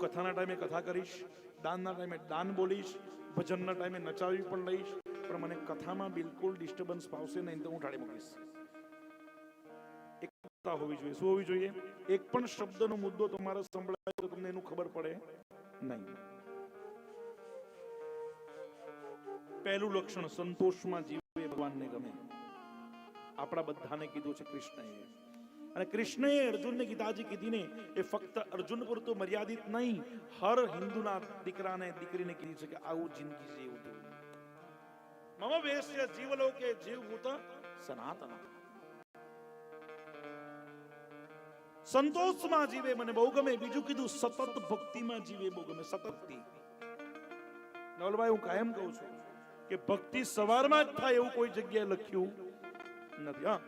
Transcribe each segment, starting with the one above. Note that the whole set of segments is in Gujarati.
કથાના ટાઈમે કથા કરીશ, દાનના ટાઈમે દાન બોલીશ, ભજનના ટાઈમે નચાવી પણ લઈશ, પણ મને કથામાં બિલકુલ ડિસ્ટર્બન્સ પાવશે નહીં તો હું ટાળી મૂકીશ એકતા હોવી જોઈએ. શું હોવી જોઈએ? એક પણ શબ્દનો મુદ્દો તમારે સંભળાય તો તમને એનું ખબર પડે નહીં. પહેલું લક્ષણ સંતોષમાં જીવે ભગવાનને ગમે. આપણા બધાને કીધું છે કૃષ્ણએ. અને કૃષ્ણએ અર્જુનને ગીતાજી કીધી ને એ ફક્ત અર્જુન પૂરતું મર્યાદિત નહીં, હર હિન્દુના દીકરાને દીકરીને કીધી છે કે આવું જિંદગી જોઈએ મમ વેશ્ય જીવલોકે જીવભૂત સનાતન. સંતોષમાં જીવે મને બહુ ગમે, બીજું કીધું, સતત ભક્તિમાં જીવે બહુ ગમે. સતત નવલભાઈ, હું કાયમ કહું છું કે ભક્તિ સવારમાં જ થાય એવું કોઈ જગ્યાએ લખ્યું નથી, હા.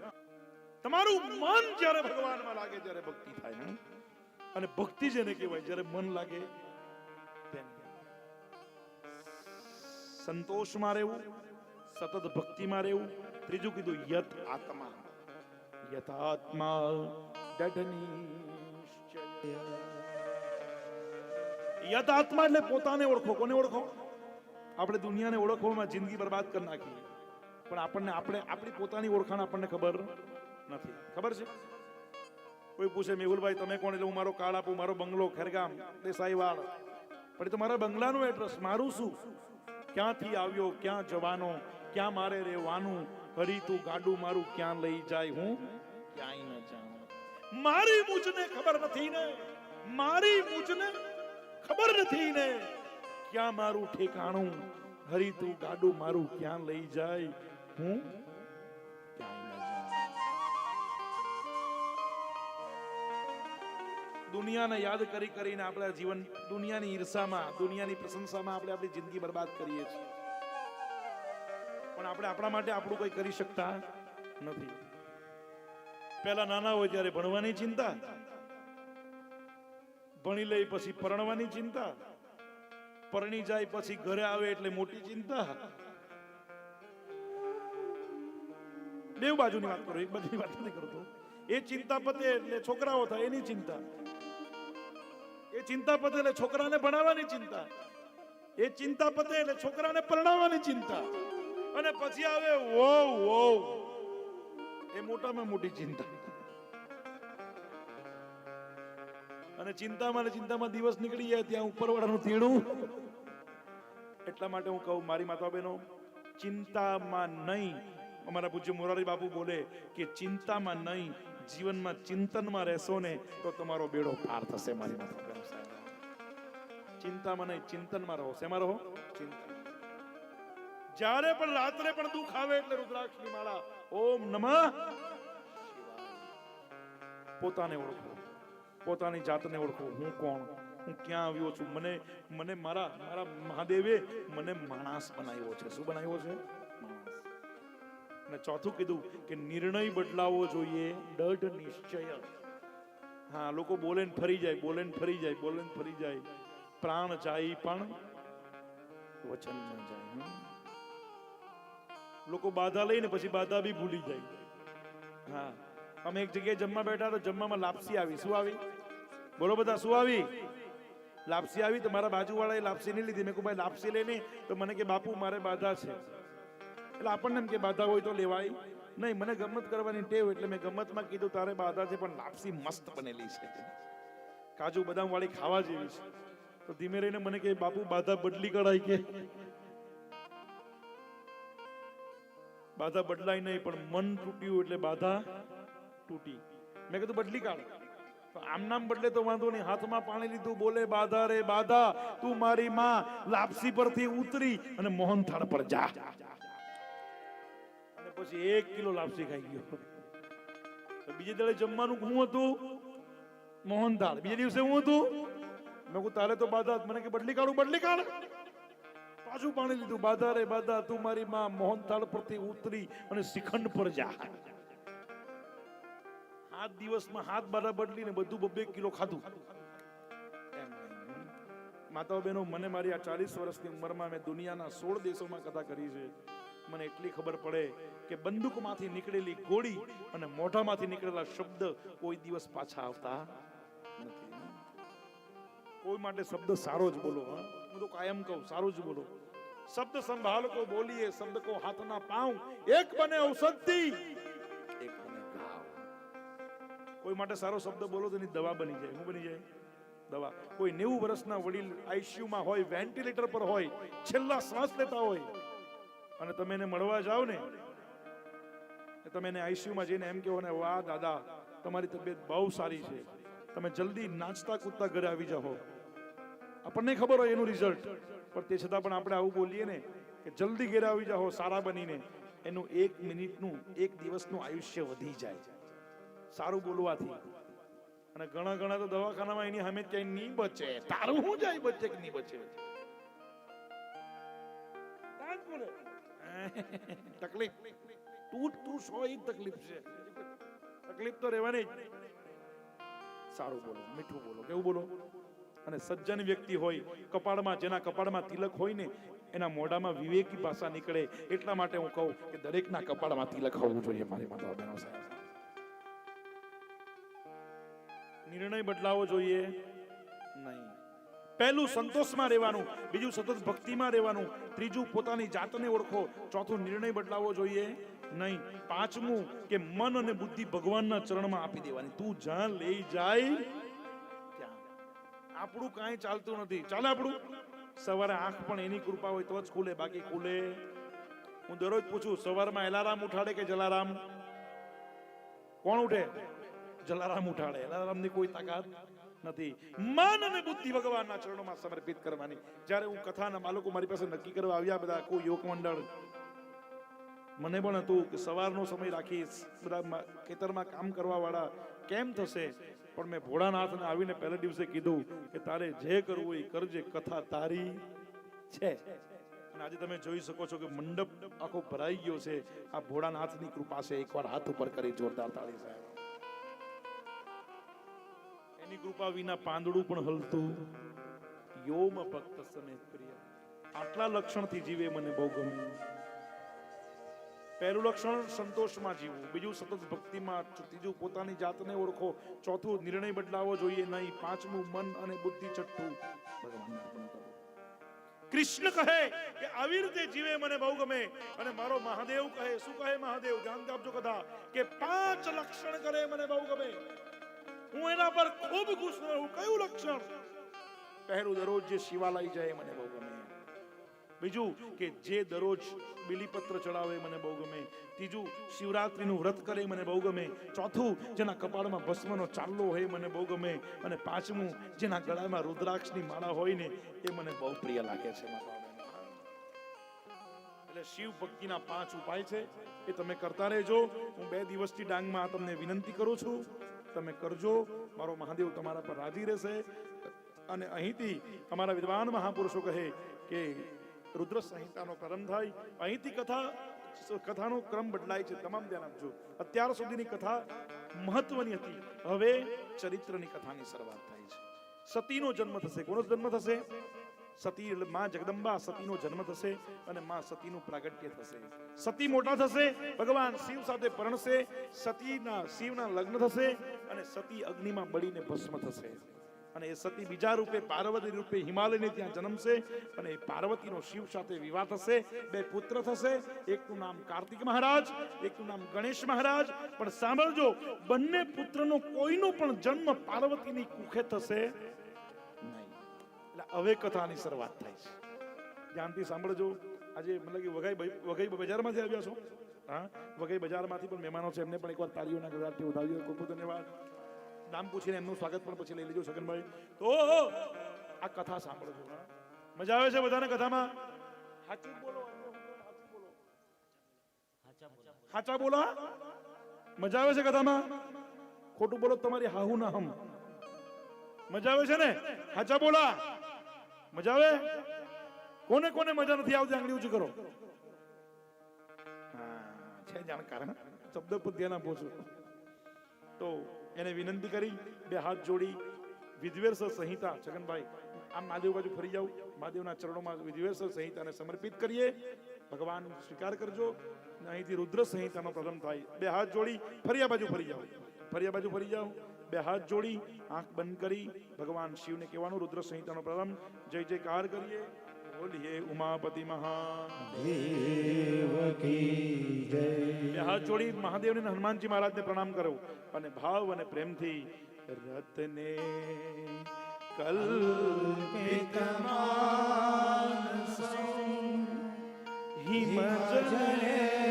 તમારું મન જ્યારે ભગવાનમાં લાગે, જ્યારે ભક્તિ થાય અને ભક્તિ જેને કહેવાય, જ્યારે મન લાગે સંતોષમાં રહેવું, સતત ભક્તિમાં રહેવું. ત્રીજું કીધું, યત આત્મા. યથાત્મા દઢ યથાત્મા એટલે પોતાને ઓળખો. કોને ઓળખો? આપણે દુનિયાને ઓળખવામાં જિંદગી બરબાદ કરી નાખીએ. પણ આપણને, આપણે, આપણી પોતાની ઓળખાણ આપણને ખબર નથી. ખબર છે? કોઈ પૂછે, મેહુલભાઈ, તમે કોણ? એટલે હું મારો કાર્ડ આપું, મારો બંગલો, ખેરગામ, દેસાઈવાડ. પણ મારા બંગલાનું એડ્રેસ મારું શું? ક્યાંથી આવ્યો, ક્યાં જવાનો, ક્યાં મારે રહેવાનું? હરી તું ગાડું મારું ક્યાં લઈ જાય? હું ક્યાંય ન જાણું મારી મુજને ખબર નથી ને? મારી મુજને ખબર નથી ને? ક્યાં મારું ઠેકાણું? હરી તું ગાડું મારું ક્યાં લઈ જાય? હું દુનિયાને યાદ કરી કરીને આપણે જીવન, દુનિયાની ઈર્ષામાં, દુનિયાની પ્રશંસામાં આપણે આપણી જિંદગી બરબાદ કરીએ છીએ. પણ આપણે આપણા માટે આપણું કોઈ કરી શકતા નથી. પહેલા નાના હોય ત્યારે ભણવાની ચિંતા, ભણી લઈ પછી પરણવાની ચિંતા, પરણી જાય પછી ઘરે આવે એટલે મોટી ચિંતા. બે બાજુની વાત કરો, એક બાજુની વાત નથી કરતો. એ ચિંતા પતે એટલે છોકરાઓ થાય, એની ચિંતા. એ ચિંતા પતે એટલે છોકરાને ભણાવવાની ચિંતા. એ ચિંતા પતે એટલે છોકરાને પરણાવવાની ચિંતા. અને પછી આવે વો વો એ મોટામાં મોટી ચિંતા. અને ચિંતામાં ચિંતામાં દિવસ નીકળી જાય ત્યાં ઉપરવાળાનું તેડું. એટલા માટે હું કહું, મારી માતા બહેનો ચિંતામાં નહીં. અમારા પૂજ્ય મોરારી બાપુ બોલે કે ચિંતામાં નહીં. જીવનમાં ચિંતનમાં રહેશો ને તો તમારો બેડો પાર થશે મારી ચિંતામાં નહીં, ચિંતનમાં રહો. શેમાં રહો? ચિંતા જ્યારે પણ રાત્રે પણ દુઃખ આવે એટલે રુદ્રાક્ષની માળા. ઓમ નમઃ. પોતાને ઓળખો. પોતાની જાતને ઓળખો. હું કોણ? હું ક્યાં આવ્યો છું? મને મને મારા મારા મહાદેવે મને માણસ બનાવ્યો છે. શું બનાવ્યો છે? અને ચોથું કીધું કે નિર્ણય બદલાવો જોઈએ, દઢ નિશ્ચય. હા, લોકો બોલે ને ફરી જાય, બોલે ને ફરી જાય, બોલે ને ફરી જાય. પ્રાણ જાય પણ વચન ન જાય લોકો બાધા લઈને પછી બાધા બી ભૂલી જાય. હા, અમે એક જગ્યાએ જમવા બેઠા તો જમવામાં લાપસી આવી. શું આવી? બોલો બધા, શું આવી? લાપસી આવી તો મારા બાજુવાળાએ લાપસી નહીં લીધી. મેં કહું ભાઈ, લાપસી લઈને તો મને કે, બાપુ, મારે બાધા છે. એટલે આપણને એમ કે બાધા હોય તો લેવાય. નહીં, મને ગમત કરવાની ટેવ એટલે મેં ગમતમાં કીધું, તારે બાધા છે, પણ લાપસી મસ્ત બનેલી છે. કાજુ બદામ વાળી ખાવા જેવી છે. તો ધીમે રહીને મને કે, બાપુ, બાધા બદલી કઢાય કે? બાધા બદલાય નહીં, પણ મન તૂટ્યું એટલે બાધા તૂટી. મેં કીધું, બદલી કાઢ. તો આમ નામ બદલે તો વાંધો નહીં. હાથમાં પાણી લીધું, બોલે, બાધા રે, બાધા, તું મારી માં લાપસી પરથી ઉતરી અને મોહન થાળ પર જા. પછી એક કિલો લાપસી ખાઈ ગયો. બીજે દાડે જમવાનું હું હતું? મોહન દાળ. બીજે દિવસે હું હતું? મેં કહું તારે તો બાધા. મને કે, બદલી કાઢું, બદલી કાઢ. પાછું પાણી લીધું. બાધા રે, બાધા, તું મારી માં મોહન દાળ પરથી ઉતરી અને શિખંડ પર જા. સાત દિવસમાં હાથ બારા બદલીને બધું બબે કિલો ખાધું. માતાઓ બહેનો, મને મારી આ ચાલીસ વર્ષની ઉંમરમાં મેં દુનિયાના સોળ દેશોમાં કથા કરી છે. મને એટલી ખબર પડે કે બંદૂકમાંથી નીકળેલી ગોળી અને મોઢામાંથી નીકળેલા શબ્દ કોઈ દિવસ પાછા આવતા નથી. કોઈ માટે શબ્દ સારો જ બોલો હા. તો કાયમ કહું સારો જ બોલો. શબ્દ સંભાળ કો બોલીએ શબ્દ કો હાથના પાઉં એક બને ઔષધિ એક બને ઘાવ. કોઈ માટે સારો શબ્દ બોલો તો એની દવા બની જાય. હું બની જાય? દવા. કોઈ નેવું વર્ષના વડીલ આઈસીયુમાં હોય વેન્ટિલેટર પર હોય છેલ્લા શ્વાસ લેતા હોય અને તમે એને મળવા જાઓ ને તમે એને આઈસીયુમાં જઈને એમ કહો ને, વાહ, દાદા, તમારી તબિયત બહુ સારી છે. તમે જલ્દી નાચતા કૂદતા ઘરે આવી જાઓ. આપણને ખબર હોય એનું રિઝલ્ટ પણ તે છતાં પણ આપણે આવું બોલીએ ને, કે જલ્દી ઘરે આવી જાઓ, સારા બનીને, એનું એક મિનિટનું, એક દિવસનું આયુષ્ય વધી જાય. સારું બોલવાથી. અને ઘણા ઘણા તો દવાખાનામાં એની સામે ક્યાંય નહીં બચે. તારું શું જાય, બચે કે નહીં બચે? બોલે. તકલીફ. તું તું સો એ તકલીફ છે. તકલીફ તો રહેવાની જ. સારું બોલો, મીઠું બોલો, કેવું બોલો? અને સજ્જન વ્યક્તિ હોય, કપાળમાં, જેના કપાળમાં તિલક હોય ને, એના મોઢામાં વિવેકી ભાષા નીકળે. એટલા માટે હું કહું કે દરેકના કપાળમાં તિલક હોવું જોઈએ મારી માતા બહેનો સાહેબ. નિર્ણય બદલાવો જોઈએ. પહેલું સંતોષમાં રહેવાનું, બીજું સતત ભક્તિમાં રહેવાનું, ત્રીજું પોતાની જાતને ઓળખો, ચોથું નિર્ણય બદલાવો જોઈએ નહીં, પાંચમું કે મન અને બુદ્ધિ ભગવાનના ચરણમાં આપી દેવાની. તું જ્યાં લઈ જાય આપણું કાંઈ ચાલતું નથી. ચાલે આપણું? સવારે આંખ પણ એની કૃપા હોય તો જ ખુલે, બાકી ખુલે. હું દરરોજ પૂછું, સવારમાં એલારામ ઉઠાડે કે જલારામ? કોણ ઉઠે? જલારામ ઉઠાડે. એલારામની કોઈ તાકાત? નથી. મન અને બુદ્ધિ ભગવાનના ચરણોમાં સમર્પિત કરવાની. જ્યારે હું કથાના માલકો મારી પાસે નક્કી કરવા આવ્યા બધા કોઈ યોગ મંડળ મને પણ હતું કે સવારનો સમય રાખીશ બધા ખેતરમાં કામ કરવા વાળા કેમ થશે? પણ મેં ભોળાનાથને આવીને પહેલા દિવસે કીધું કે તારે જે કરવું એ કરજે, કથા તારી છે. અને આજે તમે જોઈ શકો છો કે મંડપ આખો ભરાઈ ગયો છે. આ ભોળાનાથની કૃપા છે, એકવાર હાથ ઉપર કરી જોરદાર તાળી સાહેબ. એની કૃપા વિના પાંદડું પણ હલતું. યોમ ભક્ત સમેત પ્રિય. આટલા લક્ષણથી જીવે મને બહુ ગમ્યું. પહેલું લક્ષણ સંતોષમાં જીવવું. બીજું સતત ભક્તિમાં ત્રીજું પોતાની જાતને ઓળખો. ચોથું નિર્ણય બદલાવો જોઈએ નહીં. પાંચમું મન અને બુદ્ધિ છઠ્ઠું ભગવાનને અર્પણ કરો. કૃષ્ણ કહે કે આવી રીતે જીવે મને બહુ ગમે. અને મારો મહાદેવ કહે શું કહે મહાદેવ? ધ્યાન આપજો કદા કે પાંચ લક્ષણ કરે મને બહુ ગમે. હું એના પર ખૂબ ખુશ રહું કયું લક્ષણ? પહેલું દરરોજ જે શિવાલય જાય મને બહુ ગમે. બીજું કે જે દરરોજ બિલીપત્ર ચડાવે મને બહુ ગમે. ત્રીજું, શિવરાત્રીનું વ્રત કરે મને બહુ ગમે. ચોથું, જેના કપાળમાં ભસ્મનો ચાલ્લો હોય મને બહુ ગમે. અને પાંચમું, જેના ગળામાં રુદ્રાક્ષની માળા હોય ને એ મને બહુ પ્રિય લાગે છે એટલે શિવ ભક્તિના પાંચ ઉપાય છે એ તમે કરતા રહેજો. હું બે દિવસથી ડાંગમાં તમને વિનંતી કરું છું. તમે કરજો. મારો મહાદેવ તમારા પર રાજી રહેશે. અને અહીંથી અમારા વિદ્વાન મહાપુરુષો કહે કે રુદ્ર સંહિતાનો પ્રારંભ થાય. અહીંથી કથા, કથાનો ક્રમ બદલાય છે. તમામ ધ્યાન આપજો. અત્યાર સુધીની કથા મહત્વની હતી. હવે ચરિત્રની કથાની શરૂઆત થાય છે. સતીનો જન્મ થશે. કોનો જન્મ થશે? સતી માં જગદંબા સતીનો જન્મ થશે અને માં સતીનું પ્રાગટ્ય થશે. સતી મોટા થશે, ભગવાન શિવ સાથે પરણશે, સતીના, શિવના લગ્ન થશે અને સતી અગ્નિમાં બળીને ભસ્મ થશે. અને એ સતી બીજા રૂપે પાર્વતી રૂપે હિમાલયને ત્યાં જન્મશે અને પાર્વતીનો શિવ સાથે વિવાહ થશે. બે પુત્ર થશે, એકનું નામ કાર્તિક મહારાજ, એકનું નામ ગણેશ મહારાજ. પણ સાંભળજો, બંને પુત્રનો કોઈનો પણ જન્મ પાર્વતીની કુખે થશે હવે કથાની શરૂઆત થાય છે. ધ્યાનથી સાંભળજો. આજે મતલબ કે વઘાઈ વઘાઈ બજારમાંથી આવ્યા છો? હા? વઘાઈ બજારમાંથી પણ મહેમાનો છે. એમને પણ એકવાર તાળીઓના ગળાથી વધાવ્યો ખૂબ ખૂબ ધન્યવાદ. નામ પૂછીને એમનું સ્વાગત પણ પછી લઈ લેજો છગનભાઈ. તો આ કથા સાંભળજો મજા આવે છે બધાને કથામાં? સાચું બોલો સાચા બોલો મજા આવે છે કથામાં? ખોટું બોલો તમારી હાહુ ના હમ. મજા આવે છે ને? સાચા બોલા? મજા આવે? કોને કોને મજા નથી આવતી? આંગળી ઊંચી કરો. છે જાણકાર શબ્દ પર ધ્યાન આપો છો તો એને વિનંતી કરી, બે હાથ જોડી વિદ્વેષ સંહિતા. છગનભાઈ આમ મહાદેવ બાજુ ફરી જાવ મહાદેવના ચરણોમાં વિદ્વેષ સંહિતાને સમર્પિત કરીએ. ભગવાન સ્વીકાર કરજો. અહીંથી રુદ્ર સંહિતાનો પ્રારંભ થાય. બે હાથ જોડી ફરી આ બાજુ ફરી જાઓ. ફરી આ બાજુ ફરી જાઓ. બે હાથ જોડી આંખ બંધ કરી ભગવાન શિવને કહેવાનું રુદ્ર સંહિતાનો પ્રારંભ. જય જયકાર કરીએ. બોલીએ ઉમાપતિ મહા જય. બે હાથ જોડી મહાદેવને હનુમાનજી મહારાજને પ્રણામ કરો. અને ભાવ અને પ્રેમથી રતને કલ્પિત હિમજલે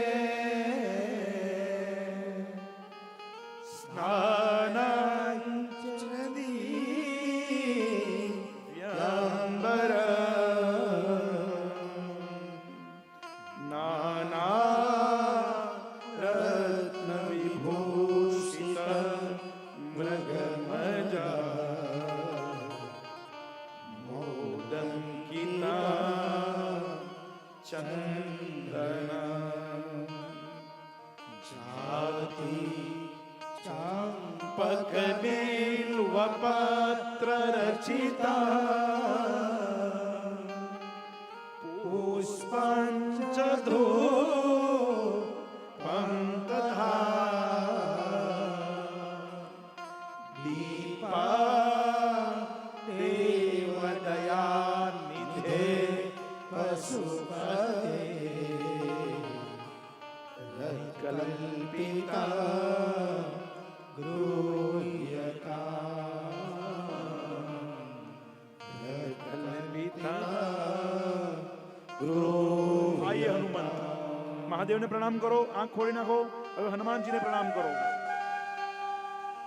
પ્રણામ કરો, આંખ ખોલી નાખો, હવે હનુમાનજીને પ્રણામ કરો.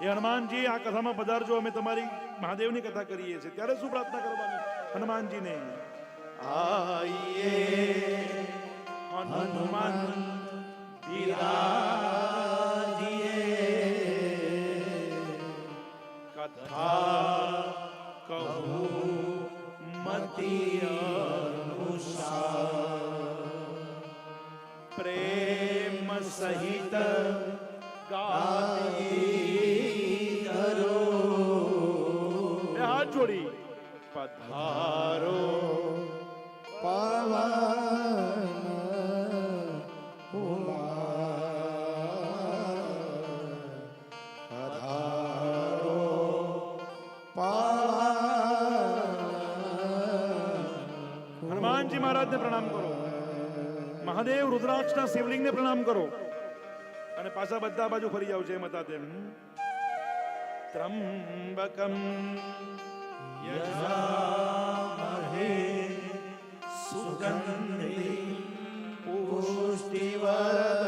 એ હનુમાનજી, આ કથામાં પધારજો, અમે તમારી મહાદેવની કથા કરીએ છીએ. ત્યારે શું પ્રાર્થના કરવાની? હનુમાનજીને. આઈએ મહાદેવ, રુદ્રાક્ષના શિવલિંગને પ્રણામ કરો. અને પાછા બધા બાજુ ફરી જાવ છે મતા તેમ ત્રંબકમ યજામહે સુગંધિ પુષ્ટિવર્ધન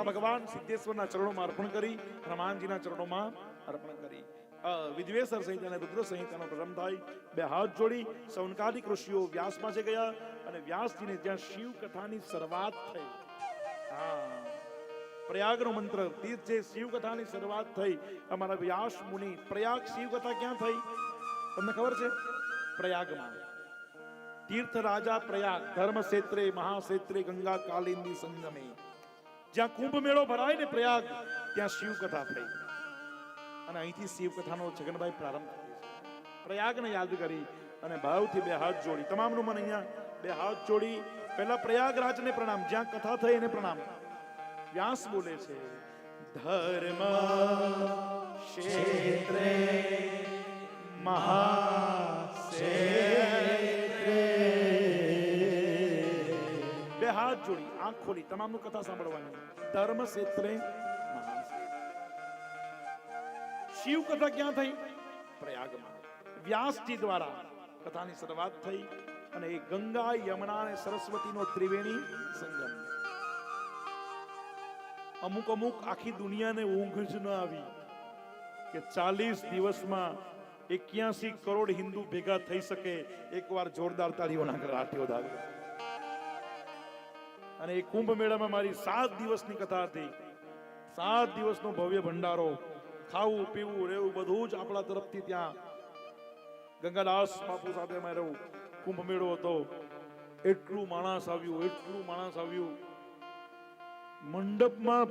રુદ્ર ભગવાન સિદ્ધેશ્વરના ચરણોમાં અર્પણ કરી હનુમાનજીના ચરણોમાં અર્પણ કરી. અ, સહિત અને રુદ્ર સંહિતાનો પ્રારંભ થાય. બે હાથ જોડી સૌનકાદિક ઋષિઓ વ્યાસ પાસે ગયા અને વ્યાસજીને જ્યાં શિવ કથાની શરૂઆત થઈ. હા. પ્રયાગનો મંત્ર તીર્થ જે શિવ કથાની શરૂઆત થઈ. અમારા વ્યાસ મુનિ પ્રયાગ શિવ કથા ક્યાં થઈ? તમને ખબર છે? પ્રયાગમાં. તીર્થ રાજા પ્રયાગ ધર્મ ક્ષેત્રે મહાક્ષેત્રે ગંગા કાલિંદી સંગમે. જ્યાં કુંભ મેળો ભરાય ને પ્રયાગ, ત્યાં શિવ કથા થઈ. અને અહીંથી શિવ કથાનો છગનભાઈ પ્રારંભ પ્રયાગને યાદ કરી અને ભાવથી બે હાથ જોડી. તમામનું મન અહીંયા બે હાથ જોડી. પહેલા પ્રયાગરાજને પ્રણામ, જ્યાં કથા થઈ એને પ્રણામ. વ્યાસ બોલે છે, ધર્મ ક્ષેત્રે મહાક્ષેત્રે આંખ ખોલી તમામનું કથા સાંભળવાની. ધર્મ ક્ષેત્રે શિવ કથા ક્યાં થઈ? પ્રયાગમાં. વ્યાસજી દ્વારા કથાની શરૂઆત થઈ અને એ ગંગા, યમુના અને સરસ્વતીનો ત્રિવેણી સંગમ. અમુક અમુક આખી દુનિયાને ઊંઘ જ ન આવી કે ચાલીસ દિવસમાં એક્યાસી કરોડ હિન્દુ ભેગા થઈ શકે. એકવાર જોરદાર તાળીઓના કરાટીઓ દાવે અને એ કુંભ મેળામાં મારી સાત દિવસની કથા હતી. સાત દિવસનો ભવ્ય ભંડારો. ખાવું, પીવું, રહેવું, બધું જ આપણા તરફથી ત્યાં ગંગાદાસ બાપુ સાથે અમે રહું કુંભ મેળો હતો. એટલું માણસ આવ્યું, એટલું માણસ આવ્યું. મંડપમાં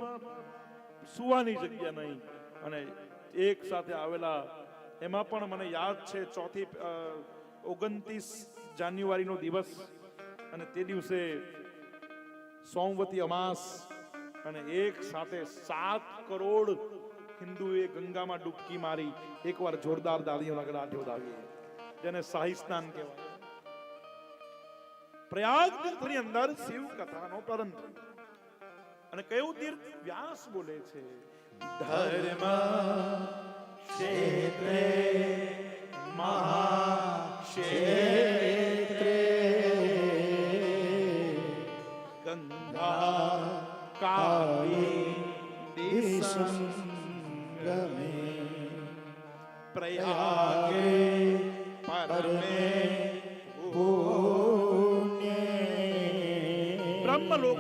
સુવાની જગ્યા નહીં. અને એક સાથે આવેલા, એમાં પણ મને યાદ છે, ચોથી ઓગણત્રીસ જાન્યુઆરીનો દિવસ. અને તે દિવસે સોમવતી અમાસ અને એક સાથે સાત કરોડ હિન્દુએ ગંગામાં ડૂબકી મારી. એકવાર જોરદાર દાદીઓના ગળાટો દાવીએ જેને શાહી સ્નાન કહેવાય. પ્રયાગ તીર્થની અંદર શિવ કથાનો થયો. અને કયું તીર્થ? વ્યાસ બોલે છે. ધર્મ ક્ષેત્રે મહાક્ષેત્રે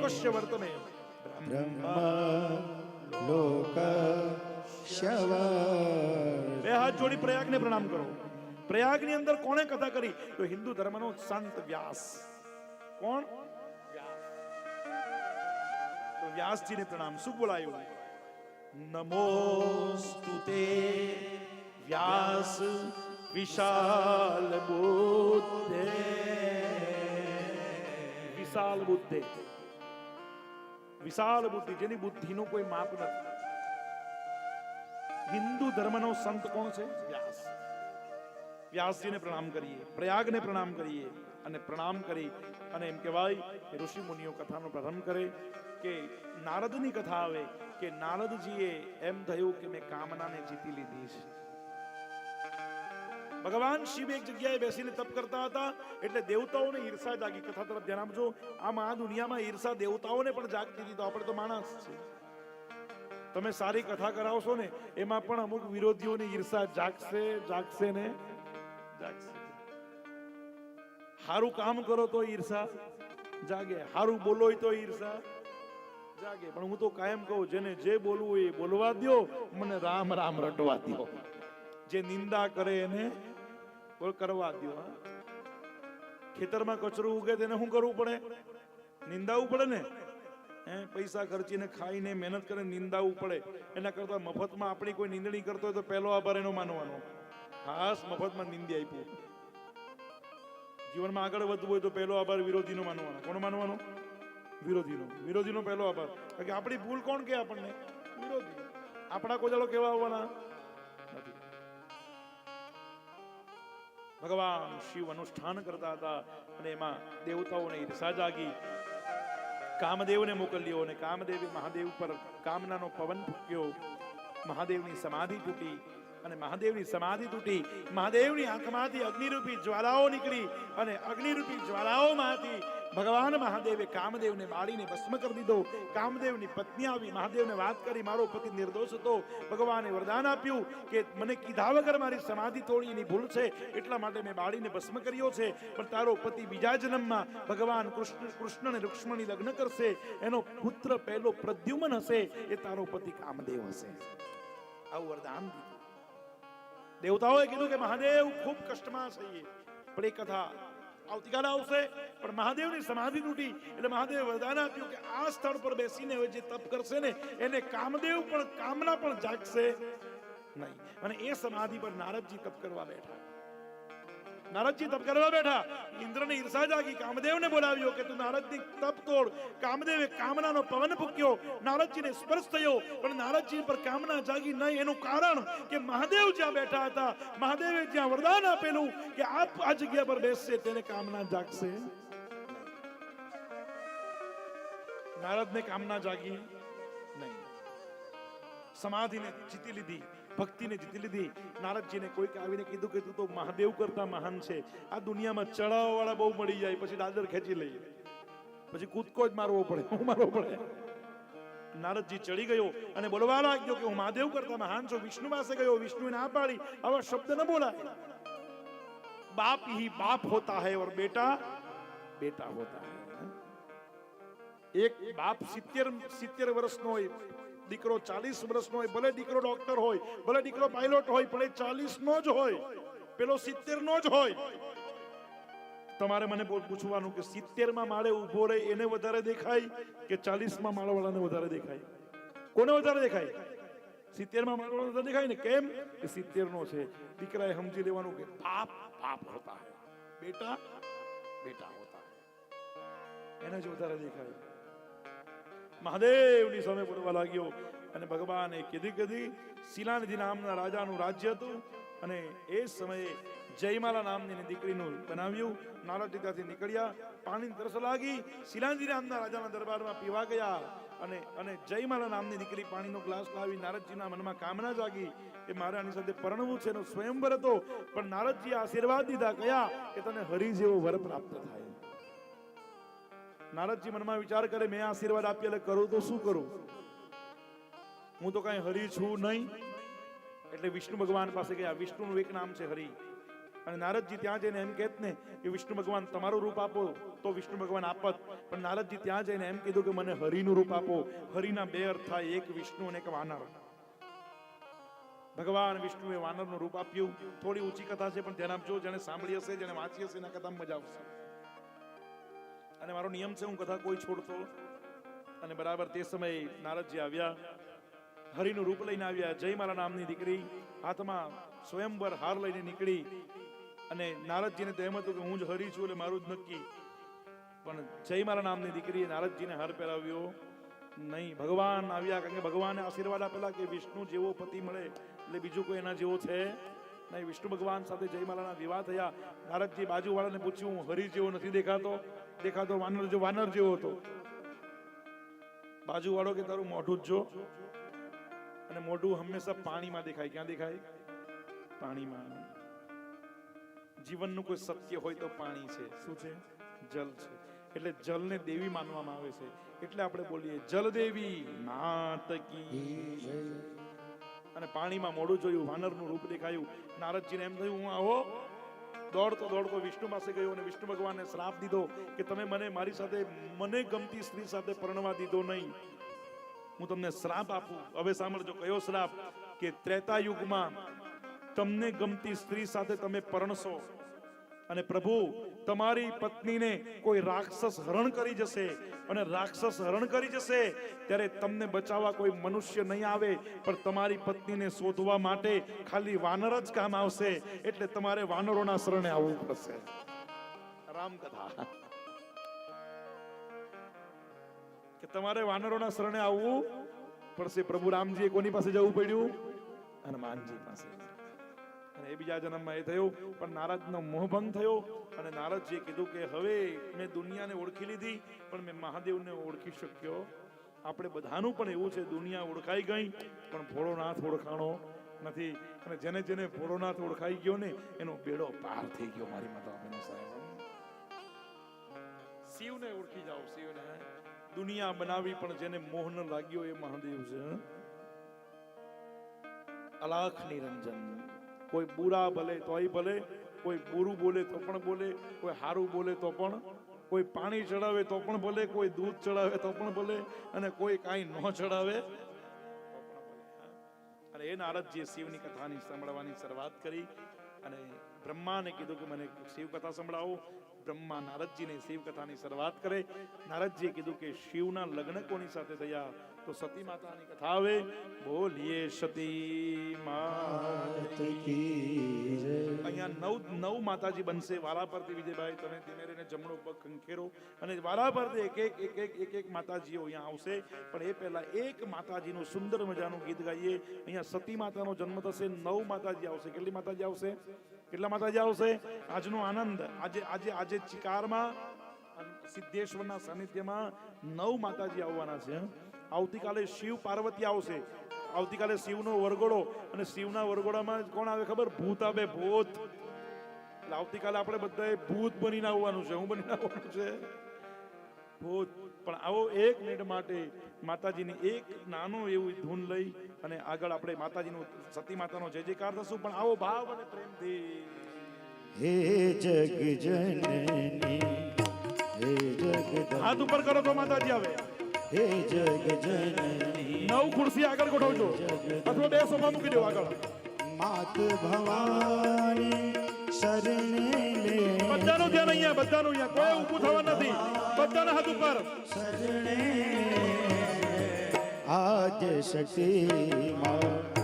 બ્રહ્મ લોકસ્ય વર્તમે બ્રહ્મ લોક શવ બે હાથ જોડી પ્રયાગને પ્રણામ કરો પ્રયાગની અંદર કોણે કથા કરી તો હિન્દુ ધર્મનો સંત વ્યાસ કોણ વ્યાસ તો વ્યાસજીને પ્રણામ શું બોલાયું નમોસ્તુ તે વ્યાસ વિશાલ બુદ્ધે વિશાલ બુદ્ધે વિશાલ બુદ્ધિ, જેની બુદ્ધિનું કોઈ માપ નથી. હિન્દુ ધર્મનો સંત કોણ છે? વ્યાસ. વ્યાસજીને પ્રણામ કરીએ, પ્રયાગને પ્રણામ કરીએ અને પ્રણામ કરી અને એમ કહેવાય ઋષિ મુનિઓ કથાનો પ્રારંભ કરે કે નારદની કથા આવે કે નારદજીએ એમ થયું કે મેં કામનાને જીતી લીધી છે. ભગવાન શિવ એક જગ્યાએ બેસીને તપ કરતા હતા, એટલે દેવતાઓને ઈર્ષા જાગી. કથા તરફ ધ્યાન આપજો. આમ આ દુનિયામાં ઈર્ષા દેવતાઓને પણ જાગતી હતી, તો આપણે તો માણસ છે તમે સારી કથા કરાવશો ને, એમાં પણ અમુક વિરોધીઓની ઈર્ષા જાગશે જાગશે ને, જાગશે. સારું કામ કરો તો ઈર્ષા જાગે, હારું બોલો તો ઈર્ષા જાગે. પણ હું તો કાયમ કહું, જેને જે બોલવું એ બોલવા દ્યો, મને રામ રામ રટવા દ્યો. જે નિંદા કરે એને બોલ, કરવા દો ખેતરમાં કચરો ઉગે તેને શું કરવું પડે? નિંદાવું પડે ને? હે, પૈસા ખર્ચીને ખાઈને મહેનત કરીને નિંદાવું પડે. એના કરતા મફતમાં આપણી કોઈ નિંદણી કરતો હોય તો પહેલો આભાર એનો માનવાનો. ખાસ મફતમાં નિંદી આપ્યું જીવનમાં આગળ વધવું હોય તો પહેલો આભાર વિરોધીનો માનવાનો. કોણ માનવાનો? વિરોધીનો. વિરોધીનો પહેલો આભાર. કારણ કે આપણી ભૂલ કોણ કે આપણને? વિરોધી. આપણા કોજાળો કેવા આવવાના? ભગવાન શિવ અનુષ્ઠાન કરતા હતા અને એમાં દેવતાઓને ઈર્ષા જાગી. કામદેવને મોકલ્યો અને કામદેવે મહાદેવ પર કામનાનો પવન ફૂક્યો મહાદેવની સમાધિ તૂટી અને મહાદેવની સમાધિ તૂટી મહાદેવની આંખમાંથી અગ્નિરૂપી જ્વાલાઓ નીકળી અને અગ્નિરૂપી જ્વાલાઓમાંથી ભગવાન મહાદેવે, કામદેવને મારીને ભસ્મ કરી દીધો. કામદેવની પત્ની આવી, મહાદેવને વાત કરી, મારો પતિ નિર્દોષ હતો. ભગવાને વરદાન આપ્યું કે મને કીધા વગર મારી સમાધિ તોડી એની ભૂલ છે, એટલા માટે મેં બાળીને ભસ્મ કર્યો છે. પણ તારો પતિ બીજા જન્મમાં ભગવાન કૃષ્ણ કૃષ્ણ રૂક્ષ્મણી લગ્ન કરશે. એનો પુત્ર પહેલો પ્રદ્યુમન હશે, એ તારો પતિ કામદેવ હશે. આવું વરદાન દેવતાઓએ કીધું કે મહાદેવ, ખૂબ કષ્ટમાં છે પણ એ કથા આવતીકાલે આવશે. પણ મહાદેવની સમાધિ તૂટી. એટલે મહાદેવ વરદાન આપ્યું કે આ સ્થળ પર બેસીને જે તપ કરશે ને, એને કામદેવ પણ કામના પણ જાગશે નહીં. અને એ સમાધિ પર નારદજી તપ કરવા બેઠા. નારદજી તપ કરવા બેઠા ઇન્દ્રને ઈર્ષા જાગી કામદેવને બોલાવ્યો કે તું નારદની તપ તોડ કામદેવે કામનાનો પવન ફૂક્યો નારદજીને સ્પર્શ થયો પણ નારદજી પર કામના જાગી નહીં એનું કારણ કે મહાદેવ જ્યાં બેઠા હતા મહાદેવે જ્યાં વરદાન આપેલું કે આપ આ જગ્યા પર બેસશે તેને કામના જાગશે નારદને કામના જાગી નહીં સમાધિને જીતી લીધી ભક્તિને જીતી લીધી. નારદજીને કોઈક આવીને કીધું કે તો મહાદેવ કરતા મહાન છે. આ દુનિયામાં ચડાવવાળા બહુ મળી જાય, પછી દાદર ખેંચી લઈએ. પછી કૂદકો જ મારવો પડે, હું મારવો પડે. નારદજી ચડી ગયો અને બોલવા લાગ્યો કે હું મહાદેવ કરતા મહાન છું. વિષ્ણુ પાસે ગયો વિષ્ણુએ ના પાડી. આવા શબ્દ ન બોલાય. બાપ હી બાપ હોતા હૈ ઓર બેટા બેટા હોતા હૈ? એક બાપ સિત્તેર સિત્તેર વર્ષનો હોય. દીકરો ચાલીસ વર્ષનો હોય, ભલે દીકરો ડોક્ટર હોય, ભલે દીકરો પાયલોટ હોય, પણ એ ચાલીસ નો જ હોય, પેલો સિત્તેર નો જ હોય. તમારે મને પૂછવાનું કે સિત્તેરમાં માળે ઊભો રહે, એને વધારે દેખાય કે ચાલીસમાં માળો વાળાને વધારે દેખાય? કોને વધારે દેખાય? સિત્તેરમાં માળો વાળો વધારે દેખાય ને? કેમ? કે સિત્તેર નો છે. દીકરાએ સમજી લેવાનું કે બાપ બાપ હોતા બેટા બેટા હોતા એને જ વધારે દેખાય. મહાદેવની સામે પડવા લાગ્યો અને ભગવાને કીધી કીધી શિલાનિધિ નામના રાજાનું રાજ્ય હતું અને એ સમયે જયમાલા નામની દીકરીનું બનાવ્યું. નારદજી ત્યાંથી નીકળ્યા પાણી તરસ લાગી શિલાનિધિ નામના રાજાના દરબારમાં પીવા ગયા અને અને જયમાલા નામની દીકરી પાણીનો ગ્લાસ લાવી નારદજીના મનમાં કામના જાગી કે મારે સાથે પરણવું છે, એનો સ્વયંવર હતો. પણ નારદજીએ આશીર્વાદ દીધા કયા કે તને હરિ જેવો વર પ્રાપ્ત થાય. નારદજી મનમાં વિચાર કરે, મેં આશીર્વાદ એટલે કરું તો શું કરું? હું તો કઈ હરી છું નહીં. એટલે વિષ્ણુ ભગવાન પાસે ગયા. વિષ્ણુનું એક નામ છે હરી. અને નારદજી ત્યાં જઈને એમ કહેત ને કે, વિષ્ણુ ભગવાન, તમારું રૂપ આપો, તો વિષ્ણુ ભગવાન આપત. પણ નારદજી ત્યાં જઈને એમ કીધું કે, મને હરિનું રૂપ આપો. હરિના બે અર્થ થાય એક વિષ્ણુ અને એક વાનર. ભગવાન વિષ્ણુએ વાનરનું રૂપ આપ્યું. થોડી ઊંચી કથા છે, પણ ધ્યાન આપજો જેને સાંભળી હશે જેને વાંચી હશે, એના કથામાં મજા આવશે. અને મારો નિયમ છે, હું કથા કોઈ છોડતો અને બરાબર તે સમયે નારદજી આવ્યા, હરિનું રૂપ લઈને આવ્યા, જય મારા નામની દીકરી, હાથમાં સ્વયંવર હાર લઈને નીકળી અને નારદજીને તો એમ હતું કે હું જ હરી છું એટલે મારું જ નક્કી. પણ જય મારા નામની દીકરીએ નારદજીને હાર પહેરાવ્યો નહીં. ભગવાન આવ્યા કારણ કે ભગવાને આશીર્વાદ આપેલા કે વિષ્ણુ જેવો પતિ મળે એટલે બીજું કોઈ એના જેવો છે નહીં. વિષ્ણુ ભગવાન સાથે જયમાલાના વિવાહ થયા. નારદજી બાજુવાળાને પૂછ્યું, હું હરી જેવો નથી દેખાતો? દેખાતો વાનર જો વાનર જેવો હતો. બાજુવાળો કે તારું મોઢું જ જો. અને મોઢું હંમેશા પાણીમાં દેખાય. ક્યાં દેખાય? પાણીમાં. જીવનનું કોઈ સત્ય હોય તો પાણી છે. શું છે? જલ છે. એટલે જલને દેવી માનવામાં આવે છે. એટલે આપણે બોલીએ જલ દેવી નાતકી અને પાણીમાં મોઢું જોયું વાનરનું રૂપ દેખાયું. નારદજીને એમ થયું હું આવો. દોડતો દોડતો વિષ્ણુ પાસે ગયો અને વિષ્ણુ ભગવાનને શ્રાપ દીધો કે તમે મને મારી સાથે, મને ગમતી સ્ત્રી સાથે પરણવા દીધો નહીં. હું તમને શ્રાપ આપું. હવે સાંભળજો કયો શ્રાપ કે ત્રેતા યુગમાં તમને ગમતી સ્ત્રી સાથે તમે પરણશો. અને પ્રભુ, તમારી પત્નીને કોઈ રાક્ષસ હરણ કરી જશે અને રાક્ષસ હરણ કરી જશે, ત્યારે તમને બચાવવા કોઈ મનુષ્ય નહીં આવે, પણ તમારી પત્નીને શોધવા માટે ખાલી વાનર જ કામ આવશે, એટલે તમારે વાનરોના શરણે આવવું પડશે. રામકથા. કે તમારે વાનરોના શરણે આવવું પડશે. પ્રભુ રામજીએ કોની પાસે જવું પડ્યું? હનુમાનજી પાસે. અને એ બીજા જન્મમાં એ થયું, પણ નારદનો મોહભંગ થયો અને નારદજીએ કીધું કે હવે મેં દુનિયાને ઓળખી લીધી, પણ મેં મહાદેવને ઓળખી શક્યો. આપણે બધાનું પણ એવું છે, દુનિયા ઓળખાઈ ગઈ, પણ ભોળોનાથ ઓળખાણો નથી. અને જેને જેને ભોળોનાથ ઓળખાઈ ગયો ને, એનો બેડો પાર થઈ ગયો મારી માતા બહેનો સાહેબ. શિવને ઓળખી જાઓ, શિવને. દુનિયા બનાવી, પણ જેને મોહ ન લાગ્યો એ મહાદેવ છે. અલાખ નિરંજન કોઈ બુરા ભલે તોય ભલે, કોઈ બુરું બોલે તો પણ બોલે, કોઈ હારું બોલે તો પણ, કોઈ પાણી ચડાવે તો પણ ભલે, કોઈ દૂધ ચડાવે તો પણ ભલે અને કોઈ કાંઈ ન ચડાવે. અને એ નારદજીએ શિવની કથાની સંભળાવવાની શરૂઆત કરી અને બ્રહ્માને કીધું કે મને શિવ કથા સંભળાવો. બ્રહ્મા નારદજીને શિવ કથાની શરૂઆત કરે. નારદજીએ કીધું કે શિવના લગ્ન કોની સાથે થયા? તો સતી માતાની કથા આવે. બોલીએ સતી અહીંયા નવ નવ માતાજી બનશે. વાલા પરથી વિજયભાઈ, તમે ધીમે જમણો પગ ખંખેરો. અને વાલા પરથી એક એક એક એક એક એક માતાજીઓ અહીંયા આવશે. પણ એ પહેલા એક માતાજીનું સુંદર મજાનું ગીત ગાઈએ. અહીંયા સતી માતાનો જન્મ થશે. નવ માતાજી આવશે. કેટલી માતાજી આવશે? કેટલા માતાજી આવશે? આજનો આનંદ. આજે આજે આજે ચિકારમાં, સિદ્ધેશ્વરના સાનિધ્યમાં નવ માતાજી આવવાના છે. આવતીકાલે શિવ પાર્વતી આવશે. આવતીકાલે શિવનો વરઘોડો અને શિવના વરઘોડામાં કોણ આવે ખબર? ભૂત આવે ભૂત. એટલે આવતીકાલે આપણે બધાએ ભૂત બનીને આવવાનું છે. હું બનીને આવવાનું છે? ભૂત. પણ આવો એક મિનિટ માટે માતાજીની એક નાનો એવું ધૂન લઈ અને આગળ આપણે માતાજીનો સતી માતાનો જય જયકાર થશું. પણ આવો ભાવ અને પ્રેમથી. હે જગ જનની હે જગદંબ. હાથ ઉપર કરો તો માતાજી આવે. હે જગ જનની. નવ ખુરશી આગળ ગોઠવજો. અથવા બે સોફા મૂકી દો આગળ. માત ભવાની શરણે લે. બધાનું ધ્યાન અહીંયા બધાનું અહીંયા. કોઈ ઊભું થવા નથી. બધાના હાથ ઉપર. શરણે આજ શક્તિ માં